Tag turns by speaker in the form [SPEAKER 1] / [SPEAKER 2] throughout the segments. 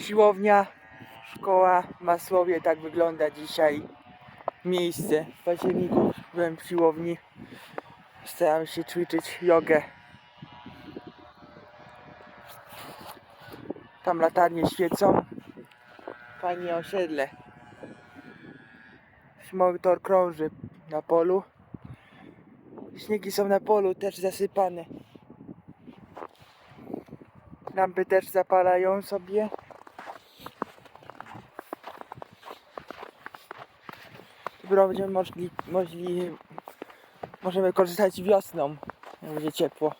[SPEAKER 1] Siłownia, szkoła Masłowie, tak wygląda dzisiaj miejsce. W październiku byłem w siłowni, starałem się ćwiczyć jogę. Tam latarnie świecą. Fajnie osiedle. Motor krąży na polu. Śniegi są na polu, też zasypane. Lampy też zapalają sobie. Dopiero będziemy mogli, mogli, możemy korzystać wiosną, jak będzie ciepło.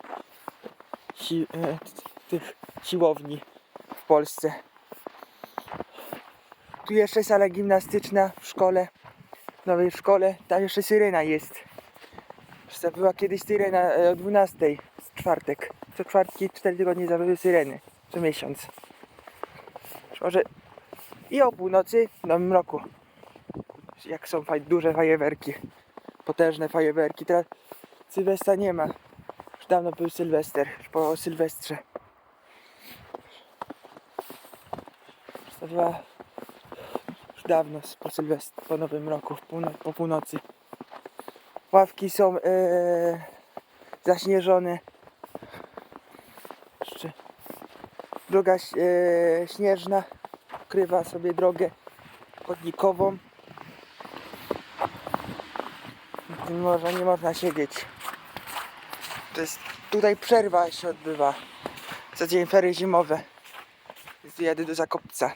[SPEAKER 1] Si, e, tych siłowni w Polsce. Tu jeszcze sala gimnastyczna w szkole, w nowej szkole. Tam jeszcze syrena jest. Zresztą była kiedyś syrena e, o 12 w czwartek. Co czwartki, 4 tygodnie zabyły syreny. Co miesiąc. Może i o północy w Nowym Roku. Jak są faj, duże fajerwerki. Potężne fajerwerki. Teraz Sylwestra nie ma. Już dawno był Sylwester. Już po Sylwestrze. Była już dawno po Sylwestrze, po Nowym Roku, po północy. Ławki są e, zaśnieżone. Jeszcze droga e, śnieżna krywa sobie drogę chodnikową. Nie można, nie można siedzieć. To jest, tutaj przerwa się odbywa. Za dzień fery zimowe. Jadę do Zakopca.